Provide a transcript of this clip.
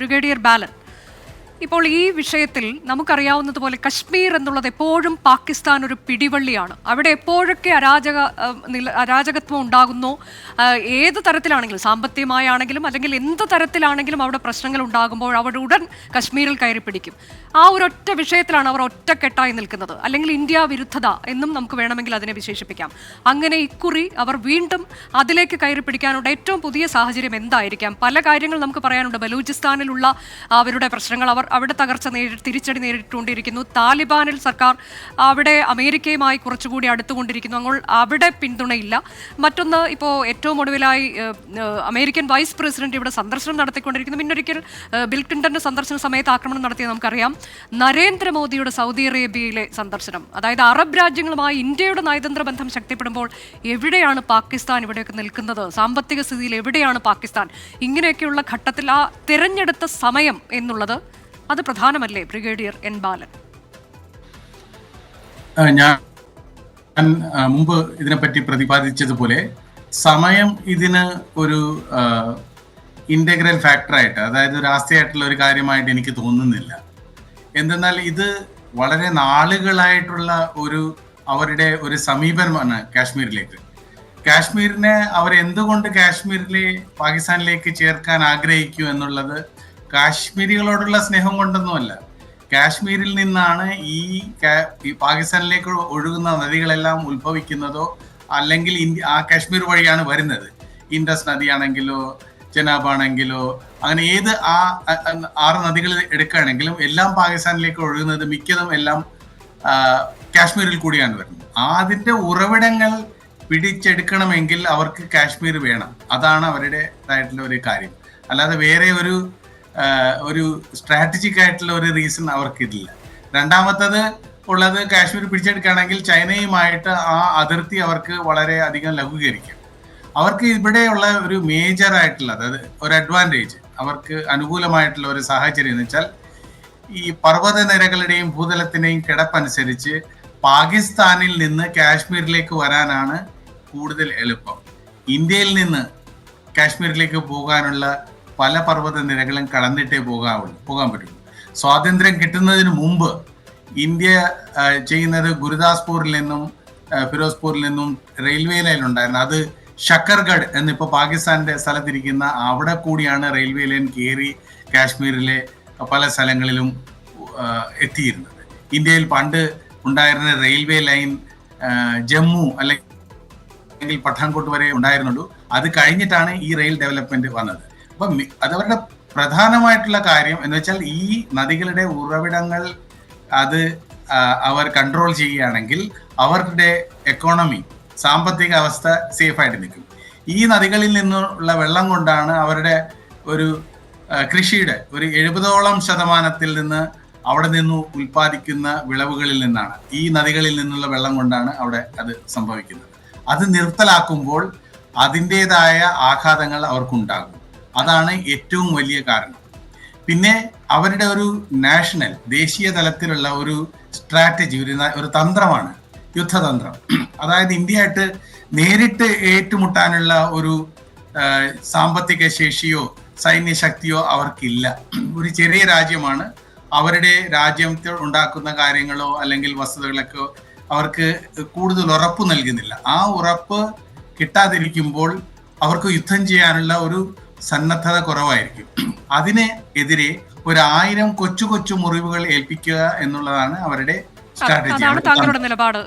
Brigadier ബാലൻ. ഇപ്പോൾ ഈ വിഷയത്തിൽ നമുക്കറിയാവുന്നതുപോലെ കശ്മീർ എന്നുള്ളത് എപ്പോഴും പാകിസ്ഥാൻ ഒരു പിടിവള്ളിയാണ്. അവിടെ എപ്പോഴൊക്കെ അരാജക അരാജകത്വം ഉണ്ടാകുന്നു ഏത് തരത്തിലാണെങ്കിലും സാമ്പത്തികമായാണെങ്കിലും അല്ലെങ്കിൽ എന്ത് തരത്തിലാണെങ്കിലും അവിടെ പ്രശ്നങ്ങൾ ഉണ്ടാകുമ്പോൾ അവിടെ ഉടൻ കശ്മീരിൽ കയറി പിടിക്കും. ആ ഒരൊറ്റ വിഷയത്തിലാണ് അവർ ഒറ്റക്കെട്ടായി നിൽക്കുന്നത്. അല്ലെങ്കിൽ ഇന്ത്യ വിരുദ്ധത എന്നും നമുക്ക് വേണമെങ്കിൽ അതിനെ വിശേഷിപ്പിക്കാം. അങ്ങനെ ഇക്കുറി അവർ വീണ്ടും അതിലേക്ക് കയറി പിടിക്കാനുള്ള ഏറ്റവും പുതിയ സാഹചര്യം എന്തായിരിക്കാം? പല കാര്യങ്ങൾ നമുക്ക് പറയാനുണ്ട്. ബലൂചിസ്ഥാനിലുള്ള അവരുടെ പ്രശ്നങ്ങൾ അവർ അവിടെ തകർച്ച നേരി തിരിച്ചടി നേരിട്ടുകൊണ്ടിരിക്കുന്നു. താലിബാനിൽ സർക്കാർ അവിടെ അമേരിക്കയുമായി കുറച്ചുകൂടി അടുത്തുകൊണ്ടിരിക്കുന്നു. അങ്ങൾ അവിടെ പിന്തുണയില്ല. മറ്റൊന്ന് ഇപ്പോൾ ഏറ്റവും ഒടുവിലായി അമേരിക്കൻ വൈസ് പ്രസിഡന്റ് ഇവിടെ സന്ദർശനം നടത്തിക്കൊണ്ടിരിക്കുന്നു. പിന്നൊരിക്കൽ ബിൽ ക്ലിന്റന്റെ സന്ദർശന സമയത്ത് ആക്രമണം നടത്തിയത് നമുക്കറിയാം. നരേന്ദ്രമോദിയുടെ സൗദി അറേബ്യയിലെ സന്ദർശനം. അതായത് അറബ് രാജ്യങ്ങളുമായി ഇന്ത്യയുടെ നയതന്ത്ര ബന്ധം ശക്തിപ്പെടുമ്പോൾ എവിടെയാണ് പാകിസ്ഥാൻ ഇവിടെയൊക്കെ നിൽക്കുന്നത്. സാമ്പത്തിക സ്ഥിതിയിൽ എവിടെയാണ് പാകിസ്ഥാൻ? ഇങ്ങനെയൊക്കെയുള്ള ഘട്ടത്തിൽ ആ തിരഞ്ഞെടുത്ത സമയം എന്നുള്ളത് അത് പ്രധാനമല്ലേ ബ്രിഗേഡിയർ എൻ ബാലൻ? ഞാൻ മുമ്പ് ഇതിനെപ്പറ്റി പ്രതിപാദിച്ചതുപോലെ സമയം ഇതിന് ഒരു ഇന്റഗ്രൽ ഫാക്ടറായിട്ട് അതായത് ഒരു ആസ്തിയായിട്ടുള്ള ഒരു കാര്യമായിട്ട് എനിക്ക് തോന്നുന്നില്ല. എന്തെന്നാൽ ഇത് വളരെ നാളുകളായിട്ടുള്ള ഒരു അവരുടെ ഒരു സമീപനമാണ് കാശ്മീരിലേക്ക്. കാശ്മീരിനെ അവർ എന്തുകൊണ്ട് കാശ്മീരിലെ പാകിസ്ഥാനിലേക്ക് ചേർക്കാൻ ആഗ്രഹിക്കൂ എന്നുള്ളത് കാശ്മീരികളോടുള്ള സ്നേഹം കൊണ്ടൊന്നുമല്ല. കാശ്മീരിൽ നിന്നാണ് ഈ പാകിസ്ഥാനിലേക്ക് ഒഴുകുന്ന നദികളെല്ലാം ഉത്ഭവിക്കുന്നതോ അല്ലെങ്കിൽ ഇന്ത്യ ആ കാശ്മീർ വഴിയാണ് വരുന്നത്. ഇൻഡസ് നദിയാണെങ്കിലോ ചെനാബ് ആണെങ്കിലോ അങ്ങനെ ഏത് ആ ആറ് നദികൾ എടുക്കുകയാണെങ്കിലും എല്ലാം പാകിസ്ഥാനിലേക്ക് ഒഴുകുന്നത് മിക്കതും എല്ലാം കാശ്മീരിൽ കൂടിയാണ് വരുന്നത്. അതിന്റെ ഉറവിടങ്ങൾ പിടിച്ചെടുക്കണമെങ്കിൽ അവർക്ക് കാശ്മീർ വേണം. അതാണ് അവരുടെ ആയിട്ടുള്ള ഒരു കാര്യം. അല്ലാതെ വേറെ ഒരു ഒരു സ്ട്രാറ്റജിക് ആയിട്ടുള്ള ഒരു റീസൺ അവർക്കില്ല രണ്ടാമത്തത് ഉള്ളത് കാശ്മീർ പിടിച്ചെടുക്കുകയാണെങ്കിൽ ചൈനയുമായിട്ട് ആ അതിർത്തി അവർക്ക് വളരെ അധികം ലഘൂകരിക്കും. അവർക്ക് ഇവിടെയുള്ള ഒരു മേജർ ആയിട്ടുള്ള അതായത് ഒരു അഡ്വാന്റേജ് അവർക്ക് അനുകൂലമായിട്ടുള്ള ഒരു സാഹചര്യം എന്ന് വെച്ചാൽ ഈ പർവത നിരകളുടെയും ഭൂതലത്തിന്റെയും കിടപ്പനുസരിച്ച് പാകിസ്ഥാനിൽ നിന്ന് കാശ്മീരിലേക്ക് വരാനാണ് കൂടുതൽ എളുപ്പം. ഇന്ത്യയിൽ നിന്ന് കാശ്മീരിലേക്ക് പോകാനുള്ള പല പർവത നിരകളും കടന്നിട്ടേ പോകാവുള്ളൂ പോകാൻ പറ്റുള്ളൂ. സ്വാതന്ത്ര്യം കിട്ടുന്നതിന് മുമ്പ് ഇന്ത്യ ചെയ്യുന്നത് ഗുരുദാസ്പൂരിൽ നിന്നും ഫിറോസ്പൂരിൽ നിന്നും റെയിൽവേ ലൈൻ ഉണ്ടായിരുന്നു. അത് ഷക്കർഗഡ് എന്നിപ്പോ പാകിസ്ഥാന്റെ സ്ഥലത്തിരിക്കുന്ന അവിടെ കൂടിയാണ് റെയിൽവേ ലൈൻ കയറി കാശ്മീരിലെ പല സ്ഥലങ്ങളിലും എത്തിയിരുന്നത്. ഇന്ത്യയിൽ പണ്ട് ഉണ്ടായിരുന്ന റെയിൽവേ ലൈൻ ജമ്മു അല്ലെങ്കിൽ അല്ലെങ്കിൽ പഠാൻകോട്ട് വരെ ഉണ്ടായിരുന്നുള്ളൂ. അത് കഴിഞ്ഞിട്ടാണ് ഈ റെയിൽ ഡെവലപ്മെന്റ് വന്നത്. അപ്പൊ അതവരുടെ പ്രധാനമായിട്ടുള്ള കാര്യം എന്ന് വെച്ചാൽ ഈ നദികളുടെ ഉറവിടങ്ങൾ അത് അവർ കൺട്രോൾ ചെയ്യുകയാണെങ്കിൽ അവരുടെ എക്കോണമി സാമ്പത്തിക അവസ്ഥ സേഫായിട്ട് നിൽക്കും. ഈ നദികളിൽ നിന്നുള്ള വെള്ളം കൊണ്ടാണ് അവരുടെ ഒരു കൃഷിയുടെ ഒരു എഴുപതോളം ശതമാനത്തിൽ നിന്ന് അവിടെ നിന്ന് ഉൽപ്പാദിക്കുന്ന വിളവുകളിൽ നിന്നാണ് ഈ നദികളിൽ നിന്നുള്ള വെള്ളം കൊണ്ടാണ് അവിടെ അത് സംഭവിക്കുന്നത്. അത് നിർത്തലാക്കുമ്പോൾ അതിന്റെതായ ആഘാതങ്ങൾ അവർക്കുണ്ടാകും. അതാണ് ഏറ്റവും വലിയ കാരണം. പിന്നെ അവരുടെ ഒരു നാഷണൽ ദേശീയ തലത്തിലുള്ള ഒരു സ്ട്രാറ്റജി ഒരു ഒരു തന്ത്രമാണ് യുദ്ധതന്ത്രം. അതായത് ഇന്ത്യയായിട്ട് നേരിട്ട് ഏറ്റുമുട്ടാനുള്ള ഒരു സാമ്പത്തിക ശേഷിയോ സൈന്യ ശക്തിയോ അവർക്കില്ല. ഒരു ചെറിയ രാജ്യമാണ്. അവരുടെ രാജ്യത്തിൽ ഉണ്ടാക്കുന്ന കാര്യങ്ങളോ അല്ലെങ്കിൽ വസ്തുതകളൊക്കെ അവർക്ക് കൂടുതൽ ഉറപ്പ് നൽകുന്നില്ല. ആ ഉറപ്പ് കിട്ടാതിരിക്കുമ്പോൾ അവർക്ക് യുദ്ധം ചെയ്യാനുള്ള ഒരു സന്നദ്ധത കുറവായിരിക്കും. അതിന് എതിരെ ഒരു ആയിരം കൊച്ചു കൊച്ചു മുറിവുകൾ ഏൽപ്പിക്കുക എന്നുള്ളതാണ് അവരുടെ സ്ട്രാറ്റജി അതാണ് താങ്കളുടെ നിലപാട്.